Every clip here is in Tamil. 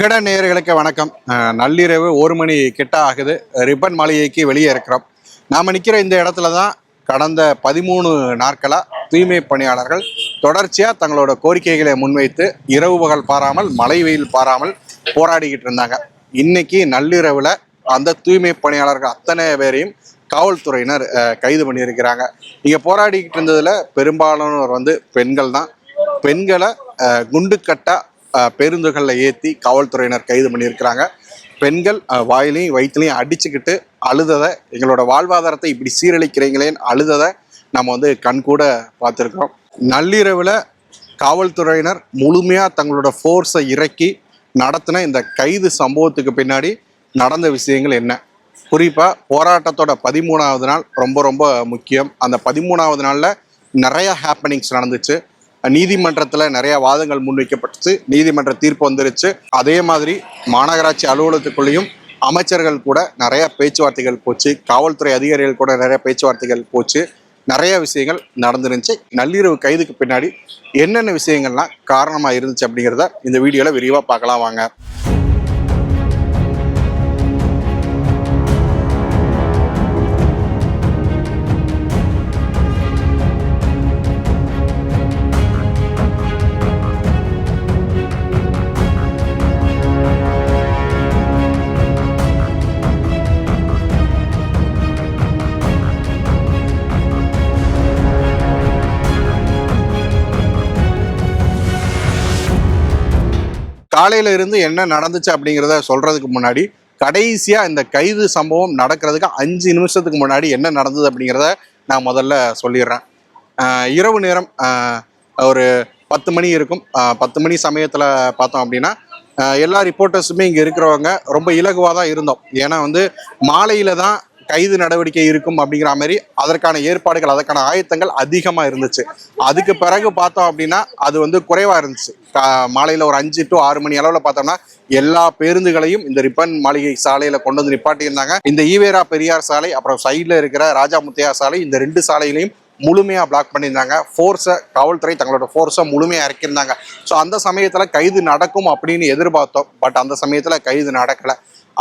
விகட நேயர்களுக்கு வணக்கம். நள்ளிரவு ஒரு மணி கிட்ட ஆகுது. ரிப்பன் மாளிகைக்கு வெளியே இருக்கிறோம். நாம் நிற்கிற இந்த இடத்துல தான் கடந்த பதிமூணு நாட்களாக தூய்மை பணியாளர்கள் தொடர்ச்சியாக தங்களோட கோரிக்கைகளை முன்வைத்து இரவு பகல் பாராமல் மழை வெயில் பாராமல் போராடிக்கிட்டு இருந்தாங்க. இன்னைக்கு நள்ளிரவில் அந்த தூய்மை பணியாளர்கள் அத்தனை பேரையும் காவல்துறையினர் கைது பண்ணியிருக்கிறாங்க. இங்கே போராடிக்கிட்டு இருந்ததில் பெரும்பாலானோர் வந்து பெண்கள் தான் பெண்களை குண்டுக்கட்டாக பேருந்துகளில் ஏற்றி காவல்துறையினர் கைது பண்ணியிருக்கிறாங்க. பெண்கள் வாயிலையும் வயிற்றுலையும் அடிச்சுக்கிட்டு அழுததை எங்களோட வாழ்வாதாரத்தை இப்படி சீரழிக்கிறீங்களேன்னு அழுததை நம்ம வந்து கண்கூட பார்த்துருக்கோம் நள்ளிரவில் காவல்துறையினர் முழுமையாக தங்களோட ஃபோர்ஸை இறக்கி நடத்தின இந்த கைது சம்பவத்துக்கு பின்னாடி நடந்த விஷயங்கள் என்ன? குறிப்பாக போராட்டத்தோட பதிமூணாவது நாள் ரொம்ப ரொம்ப முக்கியம். அந்த பதிமூணாவது நாளில் நிறையா ஹேப்பனிங்ஸ் நடந்துச்சு. நீதிமன்றத்தில் நிறைய வாதங்கள் முன்வைக்கப்பட்டுச்சு. நீதிமன்ற தீர்ப்பு வந்துருச்சு. அதே மாதிரி மாநகராட்சி அலுவலகத்துக்குள்ளேயும் அமைச்சர்கள் கூட நிறைய பேச்சுவார்த்தைகள் போச்சு. காவல்துறை அதிகாரிகள் கூட நிறைய பேச்சுவார்த்தைகள் போச்சு. நிறைய விஷயங்கள் நடந்துருந்துச்சு. நள்ளிரவு கைதுக்கு பின்னாடி என்னென்ன விஷயங்கள்லாம் காரணமாக இருந்துச்சு அப்படிங்கிறத இந்த வீடியோவில் விரிவாக பார்க்கலாம் வாங்க. காலையில இருந்து என்ன நடந்துச்சு அப்படிங்கிறத சொல்றதுக்கு முன்னாடி கடைசியா இந்த கைது சம்பவம் நடக்கிறதுக்கு அஞ்சு நிமிஷத்துக்கு முன்னாடி என்ன நடந்தது அப்படிங்கிறத நான் முதல்ல சொல்லிடுறேன். இரவு நேரம் ஒரு பத்து மணி இருக்கும். பத்து மணி சமயத்தில் பார்த்தோம் அப்படின்னா எல்லா ரிப்போர்ட்டர்ஸுமே இங்கே இருக்கிறவங்க ரொம்ப இலகுவாக தான் இருந்தோம். ஏன்னா வந்து மாலையில் தான் கைது நடவடிக்கை இருக்கும் அப்படிங்கிற மாதிரி அதற்கான ஏற்பாடுகள் அதற்கான ஆயத்தங்கள் அதிகமாக இருந்துச்சு. அதுக்கு பிறகு பார்த்தோம் அப்படின்னா அது வந்து குறைவாக இருந்துச்சு. மாலையில் ஒரு அஞ்சு டு ஆறு மணி அளவில் பார்த்தோம்னா எல்லா பேருந்துகளையும் இந்த ரிப்பன் மாளிகை சாலையில் கொண்டு வந்து நிப்பாட்டியிருந்தாங்க. இந்த ஈவேரா பெரியார் சாலை அப்புறம் சைடில் இருக்கிற ராஜா முத்தையா சாலை இந்த ரெண்டு சாலையிலையும் முழுமையாக பிளாக் பண்ணியிருந்தாங்க. ஃபோர்ஸை காவல்துறை தங்களோட ஃபோர்ஸை முழுமையாக இறக்கியிருந்தாங்க. ஸோ அந்த சமயத்தில் கைது நடக்கும் அப்படின்னு எதிர்பார்த்தோம். பட் அந்த சமயத்தில் கைது நடக்கலை.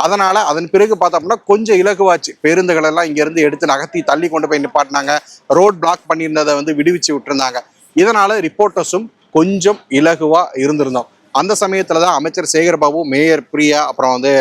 அதனால அதன் பிறகு பார்த்தோம்னா கொஞ்சம் இலகுவாச்சு. பேருந்துகள் எல்லாம் இங்கேருந்து எடுத்து நகர்த்தி தள்ளி கொண்டு போய் நிப்பாட்டினாங்க. ரோட் பிளாக் பண்ணியிருந்ததை வந்து விடுவிச்சு விட்டுருந்தாங்க. இதனால ரிப்போர்ட்டர்ஸும் கொஞ்சம் இலகுவா இருந்திருந்தோம். அந்த சமயத்துல தான் அமைச்சர் சேகர்பாபு மேயர் பிரியா அப்புறம் வந்து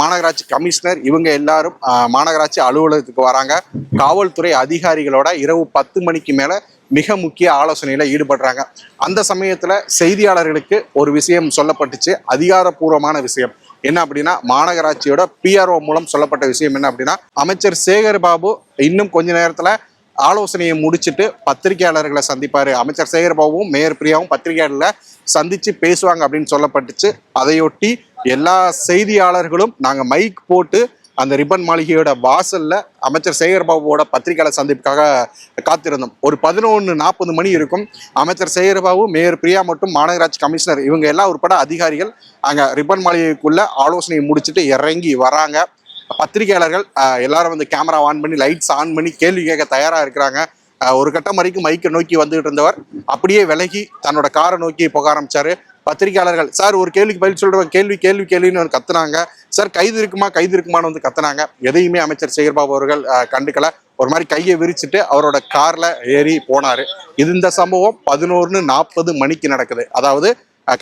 மாநகராட்சி கமிஷனர் இவங்க எல்லாரும் மாநகராட்சி அலுவலகத்துக்கு வராங்க. காவல்துறை அதிகாரிகளோட இரவு பத்து மணிக்கு மேல மிக முக்கிய ஆலோசனையில ஈடுபடுறாங்க. அந்த சமயத்துல செய்தியாளர்களுக்கு ஒரு விஷயம் சொல்லப்பட்டுச்சு. அதிகாரப்பூர்வமான விஷயம். என்ன அப்படின்னா மாநகராட்சியோட பிஆர்ஓ மூலம் சொல்லப்பட்ட விஷயம் என்ன அப்படின்னா அமைச்சர் சேகர் பாபு இன்னும் கொஞ்ச நேரத்தில் ஆலோசனையை முடிச்சுட்டு பத்திரிகையாளர்களை சந்திப்பார். அமைச்சர் சேகர் பாபுவும் மேயர் பிரியாவும் பத்திரிகையாளர்களை சந்தித்து பேசுவாங்க அப்படின்னு சொல்லப்பட்டுச்சு. அதையொட்டி எல்லா செய்தியாளர்களும் நாங்கள் மைக் போட்டு அந்த ரிப்பன் மாளிகையோட வாசலில் அமைச்சர் சேகர்பாபுவோட பத்திரிகையாளர் சந்திப்புக்காக காத்திருந்தோம். ஒரு பதினொன்று நாற்பது மணி இருக்கும். அமைச்சர் சேகர்பாபு மேயர் பிரியா மற்றும் மாநகராட்சி கமிஷனர் இவங்க எல்லாம் உட்பட அதிகாரிகள் அங்கே ரிப்பன் மாளிகைக்குள்ளே ஆலோசனையை முடிச்சுட்டு இறங்கி வராங்க. பத்திரிகையாளர்கள் எல்லாரும் வந்து கேமரா ஆன் பண்ணி லைட்ஸ் ஆன் பண்ணி கேள்வி கேட்க தயாராக இருக்கிறாங்க. ஒரு கட்டம் வரைக்கும் மைக்கை நோக்கி வந்துகிட்டு இருந்தவர் அப்படியே விலகி தன்னோட காரை நோக்கி போக ஆரம்பிச்சாரு. பத்திரிகையாளர்கள். சார் ஒரு கேள்விக்கு பதில் சொல்றவங்க கேள்வி கேள்வி கேள்வின்னு வந்து கத்துனாங்க. சார் கைது இருக்குமா கைது இருக்குமான்னு வந்து கத்துனாங்க. எதையுமே அமைச்சர் சேகர்பாபு அவர்கள் கண்டுக்கல. ஒரு மாதிரி கையை விரிச்சிட்டு அவரோட கார்ல ஏறி போனாரு. இது இந்த சம்பவம் பதினோருன்னு நாற்பது மணிக்கு நடக்குது. அதாவது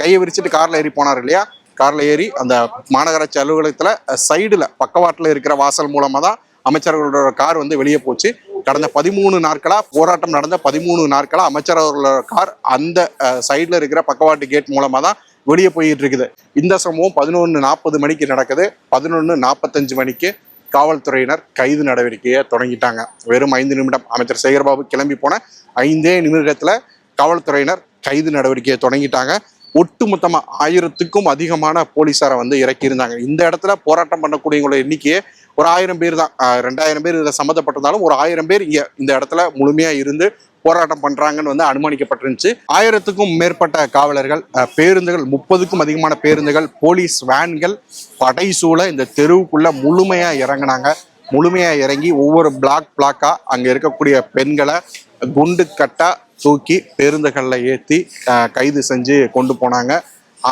கையை விரிச்சிட்டு கார்ல ஏறி போனார் இல்லையா? கார்ல ஏறி அந்த மாநகராட்சி அலுவலகத்துல சைடுல பக்கவாட்டில் இருக்கிற வாசல் மூலமா தான் அமைச்சர்களோட கார் வந்து வெளியே போச்சு. கடந்த பதிமூணு நாட்களா போராட்டம் நடந்த பதிமூணு நாட்களா அமைச்சர் அவர்களோட கார் அந்த சைடில் இருக்கிற பக்கவாட்டு கேட் மூலமா தான் வெளியே போயிட்டு இருக்குது. இந்த சம்பவம் பதினொன்று நாற்பது மணிக்கு நடக்குது. பதினொன்று நாற்பத்தஞ்சு மணிக்கு காவல்துறையினர் கைது நடவடிக்கையை தொடங்கிட்டாங்க. வெறும் ஐந்து நிமிடம். அமைச்சர் சேகர்பாபு கிளம்பி போன ஐந்தே நிமிடத்தில் காவல்துறையினர் கைது நடவடிக்கையை தொடங்கிட்டாங்க. ஒட்டுமொத்தமாக ஆயிரத்துக்கும் அதிகமான போலீசாரை வந்து இறக்கியிருந்தாங்க. இந்த இடத்துல போராட்டம் பண்ணக்கூடியவங்களோட எண்ணிக்கையை ஒரு ஆயிரம் பேர் தான். ரெண்டாயிரம் பேர் இதில் சம்மந்தப்பட்டிருந்தாலும் ஒரு ஆயிரம் பேர் இங்கே இந்த இடத்துல முழுமையாக இருந்து போராட்டம் பண்றாங்கன்னு வந்து அனுமானிக்கப்பட்டிருந்துச்சு. ஆயிரத்துக்கும் மேற்பட்ட காவலர்கள் பேருந்துகள் முப்பதுக்கும் அதிகமான பேருந்துகள் போலீஸ் வேன்கள் படைசூழ இந்த தெருவுக்குள்ள முழுமையா இறங்குனாங்க. முழுமையா இறங்கி ஒவ்வொரு பிளாக் பிளாக்கா அங்க இருக்கக்கூடிய பெண்களை குண்டு கட்டா தூக்கி பேருந்துகளில் ஏற்றி கைது செஞ்சு கொண்டு போனாங்க.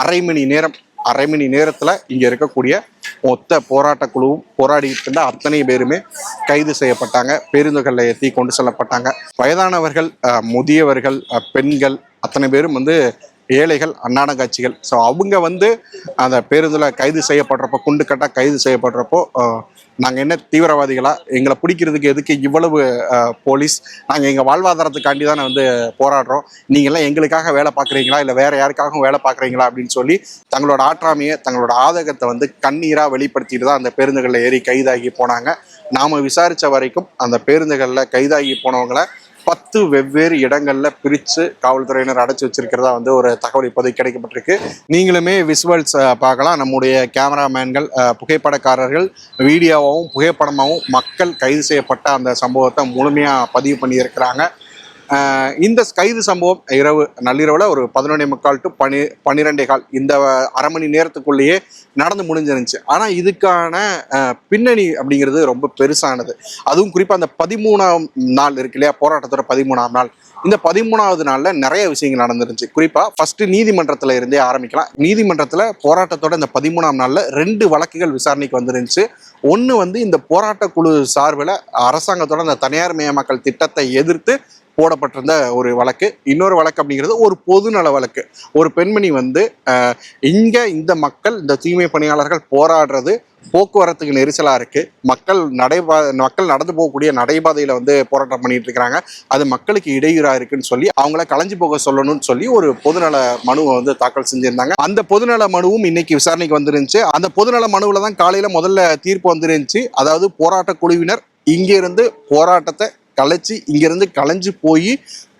அரை மணி நேரம் அரை மணி நேரத்தில் இங்கே இருக்கக்கூடிய மொத்த போராட்ட குழுவும் போராடிட்டு இருந்த அத்தனை பேருமே கைது செய்யப்பட்டாங்க பேருந்துகளில் ஏற்றி கொண்டு செல்லப்பட்டாங்க. வயதானவர்கள் முதியவர்கள் பெண்கள் அத்தனை பேரும் வந்து ஏழைகள் அன்னாட காட்சிகள் ஸோ அவங்க வந்து அந்த பேருந்தில் கைது செய்யப்படுறப்போ குண்டு கட்டாக கைது செய்யப்படுறப்போ நாங்கள் என்ன தீவிரவாதிகளா எங்களை பிடிக்கிறதுக்கு எதுக்கு இவ்வளவு போலீஸ் நாங்கள் எங்கள் வாழ்வாதாரத்துக்காண்டி தான் வந்து போராடுறோம். நீங்கள்லாம் எங்களுக்காக வேலை பார்க்குறீங்களா? இல்லை வேறு யாருக்காகவும் வேலை பார்க்குறீங்களா? அப்படின்னு சொல்லி தங்களோட ஆற்றாமையை தங்களோட ஆதகத்தை வந்து கண்ணீராக வெளிப்படுத்திட்டு தான் அந்த பேருந்துகளில் ஏறி கைதாகி போனாங்க. நாம் விசாரித்த வரைக்கும் அந்த பேருந்துகளில் கைதாகி போனவங்களை பத்து வெவ்வேறு இடங்களில் பிரித்து காவல்துறையினர் அடைச்சி வச்சிருக்கிறதா வந்து ஒரு தகவல் இப்போதைக்கு கிடைக்கப்பட்டிருக்கு. நீங்களுமே விசுவல்ஸ் பார்க்கலாம். நம்முடைய கேமராமேன்கள் புகைப்படக்காரர்கள் வீடியோவாகவும் புகைப்படமாகவும் மக்கள் கைது செய்யப்பட்ட அந்த சம்பவத்தை முழுமையாக பதிவு பண்ணியிருக்கிறாங்க. இந்த கைது சம்பவம் இரவு நள்ளிரவில் ஒரு பதினொன்னே முக்கால் டு பனி பன்னிரெண்டே கால். இந்த அரை மணி நேரத்துக்குள்ளேயே நடந்து முடிஞ்சிருந்துச்சு. ஆனால் இதுக்கான பின்னணி அப்படிங்கிறது ரொம்ப பெருசானது. அதுவும் குறிப்பாக அந்த பதிமூணாம் நாள் இருக்கு இல்லையா? போராட்டத்தோட பதிமூணாம் நாள். இந்த பதிமூணாவது நாளில் நிறைய விஷயங்கள் நடந்துருந்துச்சு. குறிப்பாக ஃபர்ஸ்ட் நீதிமன்றத்தில் இருந்தே ஆரம்பிக்கலாம். நீதிமன்றத்தில் போராட்டத்தோட இந்த பதிமூணாம் நாளில் ரெண்டு வழக்குகள் விசாரணைக்கு வந்துருந்துச்சு. ஒன்று வந்து இந்த போராட்ட குழு சார்பில் அரசாங்கத்தோட அந்த தனியார் மயமாக்கல் திட்டத்தை எதிர்த்து போடப்பட்டிருந்த ஒரு வழக்கு. இன்னொரு வழக்கு அப்படிங்கிறது ஒரு பொதுநல வழக்கு. ஒரு பெண்மணி வந்து இங்கே இந்த மக்கள் இந்த தூய்மை பணியாளர்கள் போராடுறது போக்குவரத்துக்கு நெரிசலாக இருக்குது மக்கள் நடைபா மக்கள் நடந்து போகக்கூடிய நடைபாதையில் வந்து போராட்டம் பண்ணிட்டு இருக்கிறாங்க. அது மக்களுக்கு இடையூறாக இருக்குன்னு சொல்லி அவங்கள களைஞ்சு போக சொல்லணும்னு சொல்லி ஒரு பொதுநல மனுவை வந்து தாக்கல் செஞ்சுருந்தாங்க. அந்த பொதுநல மனுவும் இன்னைக்கு விசாரணைக்கு வந்துருந்துச்சு. அந்த பொதுநல மனுவில் தான் காலையில் முதல்ல தீர்ப்பு வந்துருந்துச்சு. அதாவது போராட்ட குழுவினர் இங்கிருந்து போராட்டத்தை கலைச்சி இங்கேருந்து கலைஞ்சு போய்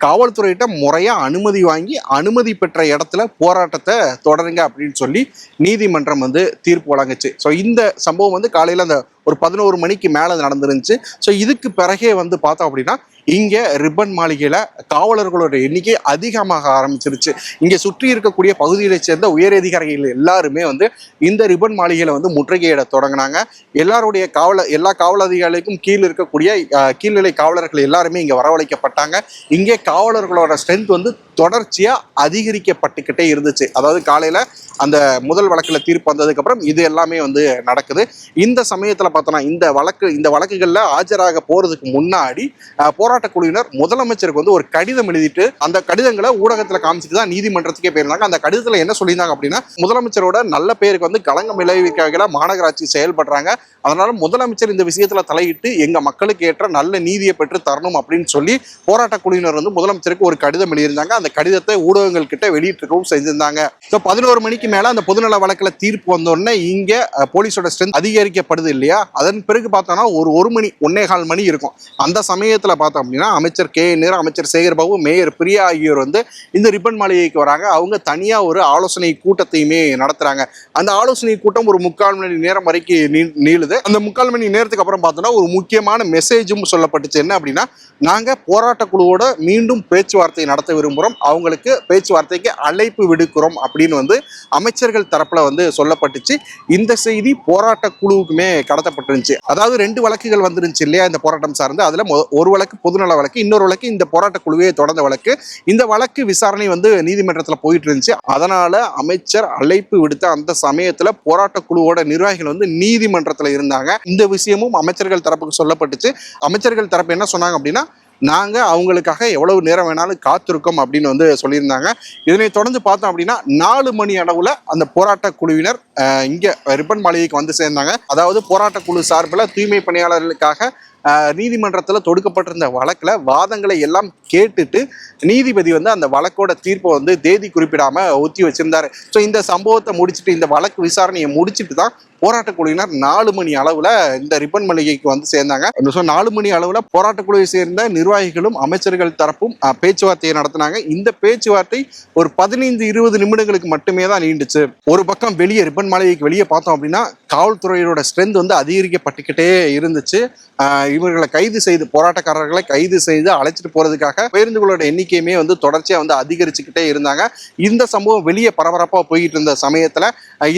காவல்துறையிட்ட முறையா அனுமதி வாங்கி அனுமதி பெற்ற இடத்துல போராட்டத்தை தொடருங்க அப்படின்னு சொல்லி நீதிமன்றம் வந்து தீர்ப்பு வழங்குச்சு. ஸோ இந்த சம்பவம் வந்து காலையில அந்த ஒரு பதினோரு மணிக்கு மேலே நடந்துருந்துச்சு. ஸோ இதுக்கு பிறகே வந்து பார்த்தோம் அப்படின்னா இங்கே ரிப்பன் மாளிகையில் காவலர்களோட எண்ணிக்கை அதிகமாக ஆரம்பிச்சிருச்சு. இங்கே சுற்றி இருக்கக்கூடிய பகுதிகளை சேர்ந்த உயரதிகாரிகள் எல்லாருமே வந்து இந்த ரிப்பன் மாளிகையில் வந்து முற்றுகையிட தொடங்கினாங்க. எல்லாருடைய காவல எல்லா காவல் அதிகாரிகளுக்கும் கீழ் இருக்கக்கூடிய கீழ்நிலை காவலர்கள் எல்லாருமே இங்கே வரவழைக்கப்பட்டாங்க. இங்கே காவலர்களோட ஸ்ட்ரென்த் வந்து தொடர்ச்சியாக அதிகரிக்கப்பட்டுக்கிட்டே இருந்துச்சு. அதாவது காலையில் அந்த முதல் வழக்கில் தீர்ப்பு வந்ததுக்கப்புறம் இது எல்லாமே வந்து நடக்குது. இந்த சமயத்தில் பார்த்தோன்னா இந்த வழக்கு இந்த வழக்குகளில் ஆஜராக போகிறதுக்கு முன்னாடி போராட்ட போராட்டக் குழுவினர் முதலமைச்சருக்கு வந்து ஒரு கடிதம் எழுதிட்டு அந்த கடிதங்களை ஊடகத்தில் காமிச்சிட்டு தான் நீதிமன்றத்துக்கே போயிருந்தாங்க. அந்த கடிதத்தில் என்ன சொல்லியிருந்தாங்க அப்படின்னா முதலமைச்சரோட நல்ல பேருக்கு வந்து களங்கம் விளைவிக்க மாநகராட்சி செயல்படுறாங்க. அதனால முதலமைச்சர் இந்த விஷயத்தில் தலையிட்டு எங்கள் மக்களுக்கு ஏற்ற நல்ல நீதியை பெற்று தரணும் அப்படின்னு சொல்லி போராட்ட குழுவினர் வந்து முதலமைச்சருக்கு ஒரு கடிதம் எழுதியிருந்தாங்க. அந்த கடிதத்தை ஊடகங்கள் கிட்ட வெளியிட்டிருக்கவும் செஞ்சிருந்தாங்க ஸோ பதினோரு மணிக்கு மேல அந்த பொதுநல வழக்கில் தீர்ப்பு வந்தோடனே இங்கே இங்க போலீஸோட ஸ்ட்ரென்த் அதிகரிக்கப்படுது இல்லையா? அதன் பிறகு பார்த்தோம்னா ஒரு ஒரு மணி ஒன்னே கால் மணி இருக்கும். அந்த சமயத்தில் பார்த்தோம் அப்படின்னா அமைச்சர் கே. நேரு அமைச்சர் சேகர் பாபு மேயர் பிரியா ஆகியோர் வந்து இந்த ரிப்பன் மாளிகைக்கு வராங்க. அவங்க தனியாக ஒரு ஆலோசனை கூட்டத்தையுமே நடத்துறாங்க. அந்த ஆலோசனை கூட்டம் ஒரு முக்கால் மணி நேரம் வரைக்கும் நீ நீளுது. அந்த முக்கால் மணி நேரத்துக்கு அப்புறம் பார்த்தோன்னா ஒரு முக்கியமான மெசேஜும் சொல்லப்பட்டுச்சு. என்ன அப்படின்னா நாங்கள் போராட்ட குழுவோட மீண்டும் பேச்சுவார்த்தை நடத்த விரும்புகிறோம் அவங்களுக்கு பேச்சுவார்த்தைக்கு அழைப்பு விடுக்கிறோம் அப்படின்னு வந்து அமைச்சர்கள் தரப்பில் வந்து சொல்லப்பட்டுச்சு. இந்த செய்தி போராட்ட குழுவுக்குமே கடத்தப்பட்டிருந்துச்சு. அதாவது ரெண்டு வழக்குகள் வந்துருந்துச்சு இல்லையா இந்த போராட்டம் சார்ந்து. அதில் மொ- ஒரு வழக்கு பொதுநல வழக்கு இன்னொரு வழக்கு இந்த போராட்ட குழுவே தொடர்ந்த வழக்கு. இந்த வழக்கு விசாரணை வந்து நீதிமன்றத்தில் போயிட்டு இருந்துச்சு அதனால் அமைச்சர் அழைப்பு விடுத்த அந்த சமயத்தில் போராட்ட குழுவோட நிர்வாகிகள் வந்து நீதிமன்றத்தில் இருந்தாங்க. இந்த விஷயமும் அமைச்சர்கள் தரப்புக்கு சொல்லப்பட்டுச்சு. அமைச்சர்கள் தரப்பு என்ன சொன்னாங்க அப்படின்னா நாங்கள் அவங்களுக்காக எவ்வளவு நேரம் வேணாலும் காத்திருக்கோம் அப்படின்னு வந்து சொல்லியிருந்தாங்க. இதனை தொடர்ந்து பார்த்தோம் அப்படின்னா நாலு மணி அளவில் அந்த போராட்ட குழுவினர் இங்கே ரிப்பன் மாளிகைக்கு வந்து சேர்ந்தாங்க. அதாவது போராட்ட குழு சார்பில் தூய்மை பணியாளர்களுக்காக நீதிமன்றத்தில் தொடுக்கப்பட்டிருந்த வழக்கில் வாதங்களை எல்லாம் கேட்டுட்டு நீதிபதி வந்து அந்த வழக்கோட தீர்ப்பை வந்து தேதி குறிப்பிடாம ஒத்தி வச்சிருந்தாரு. ஸோ இந்த சம்பவத்தை முடிச்சுட்டு இந்த வழக்கு விசாரணையை முடிச்சிட்டு தான் போராட்ட குழுவினர் நாலு மணி அளவுல இந்த ரிப்பன் மளிகைக்கு வந்து சேர்ந்தாங்க. ஸோ நாலு மணி அளவுல போராட்ட குழுவை சேர்ந்த நிர்வாகிகளும் அமைச்சர்கள் தரப்பும் பேச்சுவார்த்தையை நடத்தினாங்க. இந்த பேச்சுவார்த்தை ஒரு பதினைந்து இருபது நிமிடங்களுக்கு மட்டுமே தான் நீண்டுச்சு. ஒரு பக்கம் வெளியே ரிப்பன் மாளிகைக்கு வெளியே பார்த்தோம் அப்படின்னா காவல்துறையோட ஸ்ட்ரென்த் வந்து அதிகரிக்கப்பட்டுக்கிட்டே இருந்துச்சு. இவர்களை கைது செய்து போராட்டக்காரர்களை கைது செய்து அழைச்சிட்டு போறதுக்காக பேருந்துகளோட எண்ணிக்கையுமே வந்து தொடர்ச்சியா வந்து அதிகரிச்சுக்கிட்டே இருந்தாங்க. இந்த சம்பவம் வெளியே பரபரப்பா போய்கிட்டு இருந்த சமயத்துல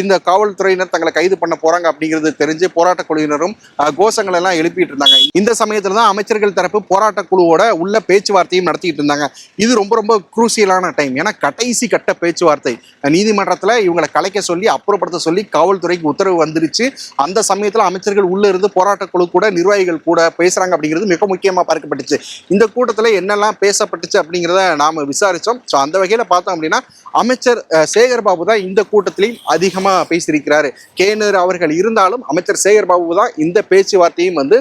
இந்த காவல்துறையினர் தங்களை கைது பண்ண பண்ண போறாங்க அப்படிங்கிறது தெரிஞ்சு போராட்ட குழுவினரும் கோஷங்கள் எல்லாம் எழுப்பிட்டு இருந்தாங்க. இந்த சமயத்துல தான் அமைச்சர்கள் தரப்பு போராட்ட குழுவோட உள்ள பேச்சுவார்த்தையும் நடத்திட்டு இருந்தாங்க. இது ரொம்ப ரொம்ப குரூசியலான டைம் ஏன்னா கடைசி கட்ட பேச்சுவார்த்தை. நீதிமன்றத்துல இவங்களை கலைக்க சொல்லி அப்புறப்படுத்த சொல்லி காவல்துறைக்கு உத்தரவு வந்துருச்சு. அந்த சமயத்துல அமைச்சர்கள் உள்ள இருந்து போராட்ட குழு கூட நிர்வாகிகள் கூட பேசுறாங்க அப்படிங்கிறது மிக முக்கியமா பார்க்கப்பட்டுச்சு. இந்த கூட்டத்துல என்னெல்லாம் பேசப்பட்டுச்சு அப்படிங்கிறத நாம விசாரிச்சோம். ஸோ அந்த வகையில பார்த்தோம் அப்படின்னா அமைச்சர் சேகர் பாபு தான் இந்த கூட்டத்திலையும் அதிகமாக பேசியிருக்கிறாரு. கேனர் அவர்கள் இருந்தாலும் அமைச்சர் சேகர் பாபு தான் இந்த பேச்சுவார்த்தையும் வந்து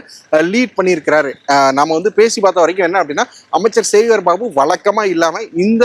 லீட் பண்ணியிருக்கிறாரு. நம்ம நாம வந்து பேசி பார்த்த வரைக்கும் என்ன அப்படின்னா அமைச்சர் சேகர் பாபு வழக்கமா இல்லாம இந்த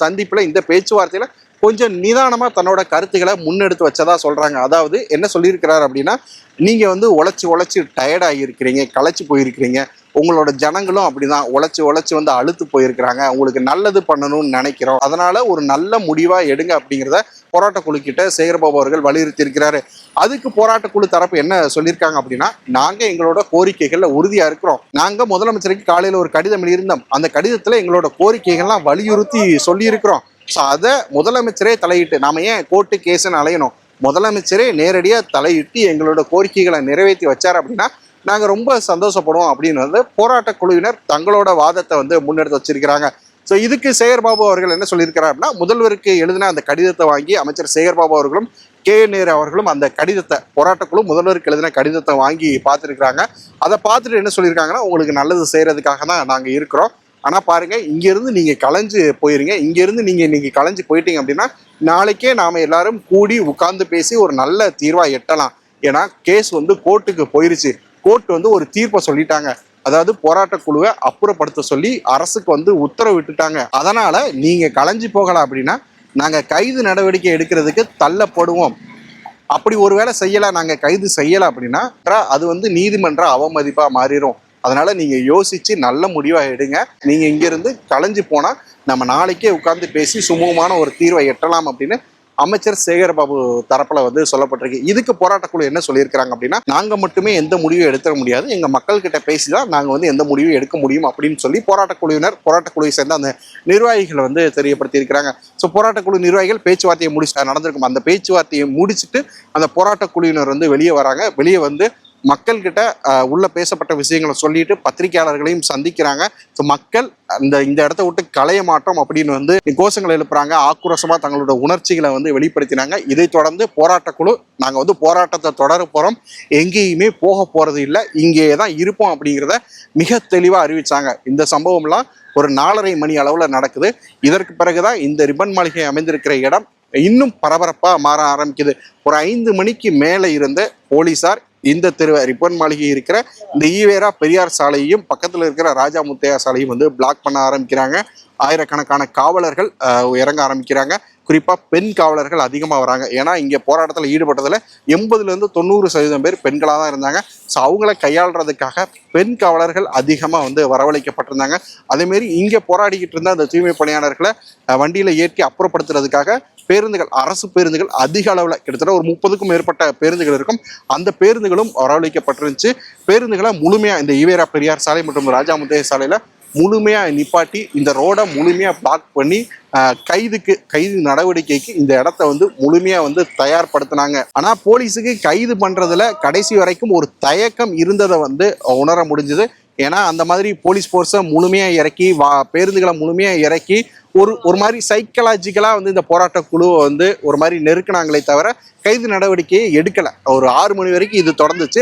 சந்திப்பில் சந்திப்புல இந்த பேச்சுவார்த்தையில கொஞ்சம் நிதானமாக தன்னோட கருத்துக்களை முன்னெடுத்து வச்சதா சொல்றாங்க. அதாவது என்ன சொல்லியிருக்கிறார் அப்படின்னா நீங்கள் வந்து உழைச்சி உழைச்சி டயர்டாகி இருக்கிறீங்க களைச்சி போயிருக்கிறீங்க. உங்களோட ஜனங்களும் அப்படிதான். உழைச்சி உழைச்சி வந்து அழுத்து போயிருக்கிறாங்க. உங்களுக்கு நல்லது பண்ணணும்னு நினைக்கிறோம். அதனால ஒரு நல்ல முடிவா எடுங்க அப்படிங்கிறத போராட்ட குழு கிட்ட சேகர்பாபு அவர்கள் வலியுறுத்தி இருக்கிறாரு அதுக்கு போராட்ட குழு தரப்பு என்ன சொல்லியிருக்காங்க அப்படின்னா நாங்க எங்களோட கோரிக்கைகள்ல உறுதியா இருக்கிறோம். நாங்க முதலமைச்சருக்கு காலையில ஒரு கடிதம் எழுதியிருந்தோம். அந்த கடிதத்துல எங்களோட கோரிக்கைகள்லாம் வலியுறுத்தி சொல்லியிருக்கிறோம். ஸோ அதை முதலமைச்சரே தலையிட்டு நாம ஏன் கோர்ட்டு கேஸ்ன்னு அலையணும்? முதலமைச்சரே நேரடியாக தலையிட்டு எங்களோட கோரிக்கைகளை நிறைவேற்றி வச்சார் அப்படின்னா நாங்கள் ரொம்ப சந்தோஷப்படுவோம் அப்படின்னு வந்து போராட்ட குழுவினர் தங்களோட வாதத்தை வந்து முன்னெடுத்து வச்சிருக்கிறாங்க. ஸோ இதுக்கு சேகர்பாபு அவர்கள் என்ன சொல்லியிருக்கிறார் அப்படின்னா முதல்வருக்கு எழுதின அந்த கடிதத்தை வாங்கி அமைச்சர் சேகர்பாபு அவர்களும் கே நேரு அவர்களும் அந்த கடிதத்தை போராட்டக்குழு முதல்வருக்கு எழுதின கடிதத்தை வாங்கி பார்த்துருக்குறாங்க. அதை பார்த்துட்டு என்ன சொல்லியிருக்காங்கன்னா உங்களுக்கு நல்லது செய்கிறதுக்காக தான் நாங்கள் இருக்கிறோம். ஆனால் பாருங்கள் இங்கேருந்து நீங்கள் கலைஞ்சு போயிருங்க. இங்கேருந்து நீங்கள் இன்றைக்கி கலைஞ்சு போயிட்டீங்க அப்படின்னா நாளைக்கே நாம் எல்லாரும் கூடி உட்கார்ந்து பேசி ஒரு நல்ல தீர்வாக எட்டலாம். ஏன்னா கேஸ் வந்து கோர்ட்டுக்கு போயிருச்சு. கோர்ட் வந்து ஒரு தீர்ப்பை சொல்லிட்டாங்க. அதாவது போராட்ட குழுவை அப்புறப்படுத்த சொல்லி அரசுக்கு வந்து உத்தரவு விட்டுட்டாங்க அதனால் நீங்கள் கலைஞ்சு போகலாம் அப்படின்னா நாங்கள் கைது நடவடிக்கை எடுக்கிறதுக்கு தள்ளப்படுவோம். அப்படி ஒருவேளை செய்யலை நாங்கள் கைது செய்யலை அப்படின்னா அது வந்து நீதிமன்ற அவமதிப்பாக மாறிடும் அதனால நீங்க யோசிச்சு நல்ல முடிவா எடுங்க. நீங்க இங்கிருந்து கலைஞ்சு போனா நம்ம நாளைக்கே உட்கார்ந்து பேசி சுமூகமான ஒரு தீர்வை எட்டலாம் அப்படின்னு அமைச்சர் சேகர்பாபு தரப்புல வந்து சொல்லப்பட்டிருக்கு. இதுக்கு போராட்டக்குழு என்ன சொல்லியிருக்கிறாங்க அப்படின்னா நாங்க மட்டுமே எந்த முடிவும் எடுத்துட முடியாது. எங்க மக்கள் கிட்ட பேசி தான் நாங்க வந்து எந்த முடிவும் எடுக்க முடியும் அப்படின்னு சொல்லி போராட்டக்குழுவினர் போராட்டக்குழுவை சேர்ந்த அந்த நிர்வாகிகள் வந்து தெரியப்படுத்தி இருக்கிறாங்க ஸோ போராட்டக்குழு நிர்வாகிகள் பேச்சுவார்த்தையை முடிச்சு நடந்திருக்கும். அந்த பேச்சுவார்த்தையை முடிச்சுட்டு அந்த போராட்டக்குழுவினர் வந்து வெளியே வராங்க. வெளியே வந்து மக்கள்கிட்ட உள்ள பேசப்பட்ட விஷயங்களை சொல்லிட்டு பத்திரிகையாளர்களையும் சந்திக்கிறாங்க. ஸோ மக்கள் அந்த இந்த இடத்த விட்டு களைய மாட்டோம் அப்படின்னு வந்து கோஷங்களை எழுப்புறாங்க. ஆக்ரோஷமாக தங்களோட உணர்ச்சிகளை வந்து வெளிப்படுத்தினாங்க. இதை தொடர்ந்து போராட்டக்குழு நாங்கள் வந்து போராட்டத்தை தொடர போகிறோம் எங்கேயுமே போக போகிறது இல்லை. இங்கே தான் இருப்போம் அப்படிங்கிறத மிக தெளிவாக அறிவித்தாங்க இந்த சம்பவம்லாம் ஒரு நாலரை மணி அளவில் நடக்குது. இதற்கு பிறகுதான் இந்த ரிப்பன் மாளிகை அமைந்திருக்கிற இடம் இன்னும் பரபரப்பாக மாற ஆரம்பிக்குது. ஒரு ஐந்து மணிக்கு மேலே இருந்த போலீசார் இந்த தெருவை ரிப்பன் மாளிகை இருக்கிற இந்த ஈவேரா பெரியார் சாலையையும் பக்கத்தில் இருக்கிற ராஜா முத்தையா சாலையும் வந்து பிளாக் பண்ண ஆரம்பிக்கிறாங்க. ஆயிரக்கணக்கான காவலர்கள் இறங்க ஆரம்பிக்கிறாங்க. குறிப்பாக பெண் காவலர்கள் அதிகமாக வராங்க. ஏன்னா இங்கே போராட்டத்தில் ஈடுபட்டதில் எண்பதுலேருந்து தொண்ணூறு சதவீதம் பேர் பெண்களாக தான் இருந்தாங்க. ஸோ அவங்கள கையாளுறதுக்காக பெண் காவலர்கள் அதிகமாக வந்து வரவழைக்கப்பட்டிருந்தாங்க. அதேமாரி இங்கே போராடிக்கிட்டு இருந்த அந்த தூய்மை பணியாளர்களை வண்டியில் ஏற்றி அப்புறப்படுத்துறதுக்காக பேருந்துகள் அரசு பேருந்துகள் அதிக அளவில் கிட்டத்தட்ட ஒரு முப்பதுக்கும் மேற்பட்ட பேருந்துகள் இருக்கும். அந்த பேருந்துகளும் வரவழைக்கப்பட்டிருந்துச்சு. பேருந்துகளை முழுமையாக இந்த ஈவேரா பெரியார் சாலை மற்றும் ராஜாமுத்தைய சாலையில் முழுமையாக நிப்பாட்டி இந்த ரோடை முழுமையாக பிளாக் பண்ணி கைதுக்கு கைது நடவடிக்கைக்கு இந்த இடத்த வந்து முழுமையாக வந்து தயார்படுத்தினாங்க. ஆனால் போலீஸுக்கு கைது பண்ணுறதுல கடைசி வரைக்கும் ஒரு தயக்கம் இருந்ததை வந்து உணர முடிஞ்சுது. ஏன்னா அந்த மாதிரி போலீஸ் ஃபோர்ஸை முழுமையாக இறக்கி வா பேருந்துகளை முழுமையாக இறக்கி ஒரு ஒரு மாதிரி சைக்கலாஜிக்கலாக வந்து இந்த போராட்ட குழுவை வந்து ஒரு மாதிரி நெருக்கினாங்களே தவிர கைது நடவடிக்கையை எடுக்கலை. ஒரு ஆறு மணி வரைக்கும் இது தொடர்ந்துச்சு.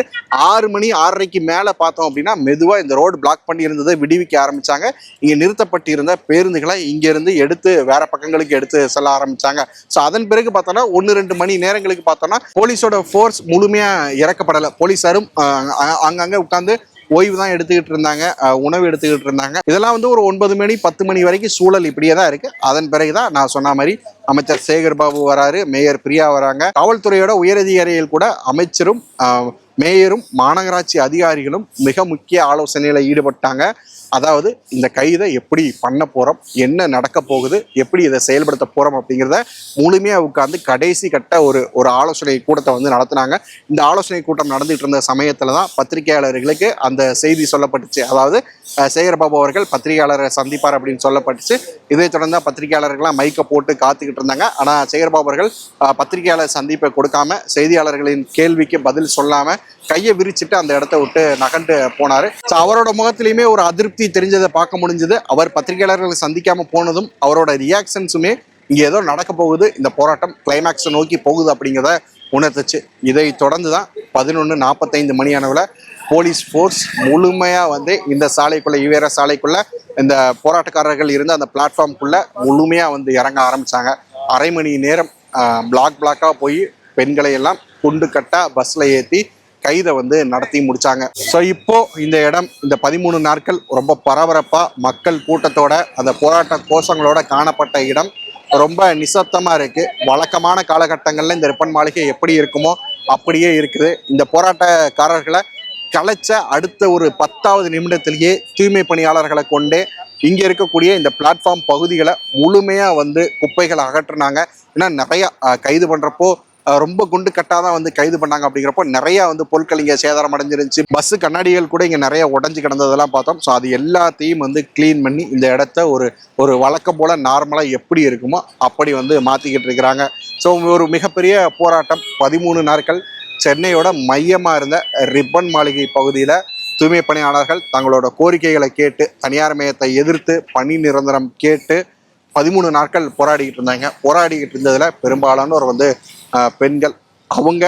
ஆறு மணி ஆறரைக்கு மேலே பார்த்தோம் அப்படின்னா மெதுவாக இந்த ரோடு பிளாக் பண்ணி இருந்ததை விடுவிக்க ஆரம்பிச்சாங்க. இங்கே நிறுத்தப்பட்டிருந்த பேருந்துகளை இங்கேருந்து எடுத்து வேற பக்கங்களுக்கு எடுத்து செல்ல ஆரம்பிச்சாங்க. ஸோ அதன் பிறகு பார்த்தோன்னா ஒன்று ரெண்டு மணி நேரங்களுக்கு பார்த்தோன்னா போலீஸோட ஃபோர்ஸ் முழுமையாக இறக்கப்படலை. போலீஸாரும் அங்கங்கே உட்காந்து ஓய்வு தான் எடுத்துக்கிட்டு இருந்தாங்க உணவு எடுத்துக்கிட்டு இருந்தாங்க. இதெல்லாம் வந்து ஒரு ஒன்பது மணி பத்து மணி வரைக்கும் சூழல் இப்படியே தான் இருக்கு. அதன் பிறகுதான் நான் சொன்ன மாதிரி அமைச்சர் சேகர் பாபு வராரு மேயர் பிரியா வராங்க. காவல்துறையோட உயரதிகாரிகள் கூட அமைச்சரும் மேயரும் மாநகராட்சி அதிகாரிகளும் மிக முக்கிய ஆலோசனையில ஈடுபட்டாங்க. அதாவது இந்த கைதை எப்படி பண்ண போகிறோம் என்ன நடக்க போகுது எப்படி இதை செயல்படுத்த போகிறோம் அப்படிங்கிறத முழுமையாக உட்காந்து கடைசி கட்ட ஒரு ஒரு ஆலோசனை கூட்டத்தை வந்து நடத்தினாங்க. இந்த ஆலோசனை கூட்டம் நடந்துகிட்டு இருந்த சமயத்தில் தான் பத்திரிகையாளர்களுக்கு அந்த செய்தி சொல்லப்பட்டுச்சு. அதாவது சேகர்பாபு அவர்கள் பத்திரிகையாளரை சந்திப்பார் அப்படின்னு சொல்லப்பட்டுச்சு. இதை தொடர்ந்து பத்திரிகையாளர்கள்லாம் மைக்கை போட்டு காத்துக்கிட்டு இருந்தாங்க. ஆனால் சேகர்பாபு அவர்கள் பத்திரிகையாளர் சந்திப்பை கொடுக்காம செய்தியாளர்களின் கேள்விக்கு பதில் சொல்லாமல் கையை விரிச்சிட்டு அந்த இடத்த விட்டு நகண்டு போனார். ஸோ அவரோட முகத்திலையுமே ஒரு அதிருப்தி தெரிஞ்சதை பார்க்க முடிஞ்சது. அவர் பத்திரிகையாளர்களை சந்திக்காம போனதும் அவரோட ரியாக்ஷன்ஸுமே இங்கே ஏதோ நடக்க போகுது. இந்த போராட்டம் கிளைமேக்ஸை நோக்கி போகுது அப்படிங்கிறத உணர்த்துச்சு. இதை தொடர்ந்து தான் பதினொன்று நாற்பத்தைந்து மணி அளவில் போலீஸ் ஃபோர்ஸ் முழுமையாக வந்து இந்த சாலைக்குள்ளே ஈவேர சாலைக்குள்ளே இந்த போராட்டக்காரர்கள் இருந்த அந்த பிளாட்ஃபார்ம்குள்ளே முழுமையாக வந்து இறங்க ஆரம்பித்தாங்க அரை மணி நேரம் பிளாக் பிளாக்காக போய் பெண்களை எல்லாம் குண்டு கட்டா பஸ்ல ஏற்றி கைதை வந்து நடத்தி முடிச்சாங்க. ஸோ இப்போ இந்த இடம் இந்த பதிமூணு நாட்கள் ரொம்ப பரபரப்பா மக்கள் கூட்டத்தோட அந்த போராட்ட கோஷங்களோட காணப்பட்ட இடம். ரொம்ப நிசப்தமா இருக்கு. வழக்கமான காலகட்டங்கள்ல இந்த ரிப்பன் மாளிகை எப்படி இருக்குமோ அப்படியே இருக்குது. இந்த போராட்டக்காரர்களை கலைச்ச அடுத்த ஒரு பத்தாவது நிமிடத்திலேயே தூய்மை பணியாளர்களை கொண்டே இங்க இருக்கக்கூடிய இந்த பிளாட்ஃபார்ம் பகுதிகளை முழுமையா வந்து குப்பைகளை அகற்றுனாங்க. ஏன்னா நிறைய கைது பண்றப்போ ரொம்ப குண்டு கட்டாதான் வந்து கைது பண்ணாங்க அப்படிங்கிறப்போ நிறைய வந்து பொருட்கள் இங்கே சேதாரம் அடைஞ்சிருந்துச்சு. பஸ் கண்ணாடிகள் கூட இங்கே நிறைய உடஞ்சி கிடந்ததெல்லாம் பார்த்தோம். ஸோ அது எல்லாத்தையும் வந்து க்ளீன் பண்ணி இந்த இடத்த ஒரு ஒரு வழக்கம் போல நார்மலாக எப்படி இருக்குமோ அப்படி வந்து மாற்றிக்கிட்டு இருக்கிறாங்க. ஸோ ஒரு மிகப்பெரிய போராட்டம். பதிமூணு நாட்கள் சென்னையோட மையமாக இருந்த ரிப்பன் மாளிகை பகுதியில் தூய்மை பணியாளர்கள் தங்களோட கோரிக்கைகளை கேட்டு தனியார் மையத்தை எதிர்த்து பணி நிரந்தரம் கேட்டு பதிமூணு நாட்கள் போராடிக்கிட்டு இருந்தாங்க. போராடிக்கிட்டு இருந்ததில் பெரும்பாலானோர் வந்து பெண்கள். அவங்க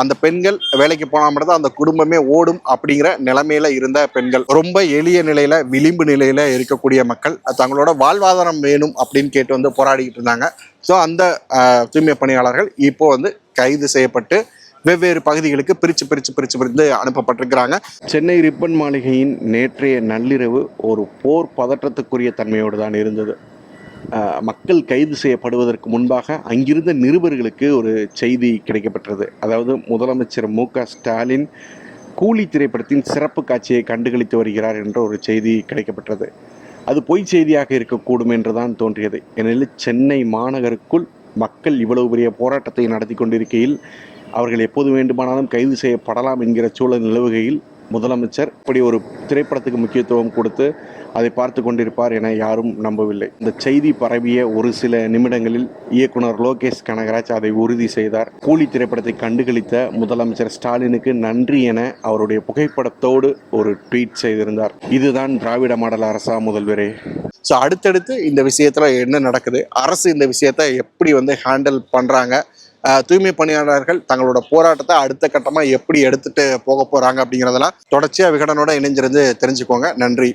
அந்த பெண்கள் வேலைக்கு போனால் மட்டும்தான் அந்த குடும்பமே ஓடும் அப்படிங்கிற நிலைமையில இருந்த பெண்கள். ரொம்ப எளிய நிலையில விளிம்பு நிலையில இருக்கக்கூடிய மக்கள். தங்களோட வாழ்வாதாரம் வேணும் அப்படின்னு கேட்டு வந்து போராடிக்கிட்டு இருந்தாங்க. ஸோ அந்த தூய்மை பணியாளர்கள் இப்போ வந்து கைது செய்யப்பட்டு வெவ்வேறு பகுதிகளுக்கு பிரித்து பிரித்து பிரித்து பிரித்து அனுப்பப்பட்டிருக்கிறாங்க. சென்னை ரிப்பன் மாளிகையின் நேற்றைய நள்ளிரவு ஒரு போர் பதற்றத்துக்குரிய தன்மையோடு தான் இருந்தது. மக்கள் கைது செய்யப்படுவதற்கு முன்பாக அங்கிருந்த நிருபர்களுக்கு ஒரு செய்தி கிடைக்கப்பட்டது அதாவது முதலமைச்சர் மு க ஸ்டாலின் கூலி திரைப்படத்தின் சிறப்பு காட்சியை கண்டுகளித்து வருகிறார் என்ற ஒரு செய்தி கிடைக்கப்பட்டது அது பொய் செய்தியாக இருக்கக்கூடும் என்றுதான் தோன்றியது. ஏனெனில் சென்னை மாநகருக்குள் மக்கள் இவ்வளவு பெரிய போராட்டத்தை நடத்தி கொண்டிருக்கையில் அவர்கள் எப்போது வேண்டுமானாலும் கைது செய்யப்படலாம் என்கிற சூழல் நிலவுகையில் முதலமைச்சர் இப்படி ஒரு திரைப்படத்துக்கு முக்கியத்துவம் கொடுத்து அதை பார்த்து கொண்டிருப்பார் என யாரும் நம்பவில்லை. இந்த செய்தி பரவிய ஒரு சில நிமிடங்களில் இயக்குனர் லோகேஷ் கனகராஜ் அதை உறுதி செய்தார். கூலி திரைப்படத்தை கண்டுகளித்த முதலமைச்சர் ஸ்டாலினுக்கு நன்றி என அவருடைய புகைப்படத்தோடு ஒரு ட்வீட் செய்திருந்தார். இதுதான் திராவிட மாடல் அரசா முதல்வரே ஸோ அடுத்தடுத்து இந்த விஷயத்துல என்ன நடக்குது? அரசு இந்த விஷயத்தை எப்படி வந்து ஹேண்டில் பண்றாங்க? தூய்மை பணியாளர்கள் தங்களோட போராட்டத்தை அடுத்த கட்டமாக எப்படி எடுத்துட்டு போக போகிறாங்க அப்படிங்கிறதெல்லாம் தொடர்ச்சியாக விகடனோட இணைஞ்சிருந்து தெரிஞ்சுக்கோங்க. நன்றி.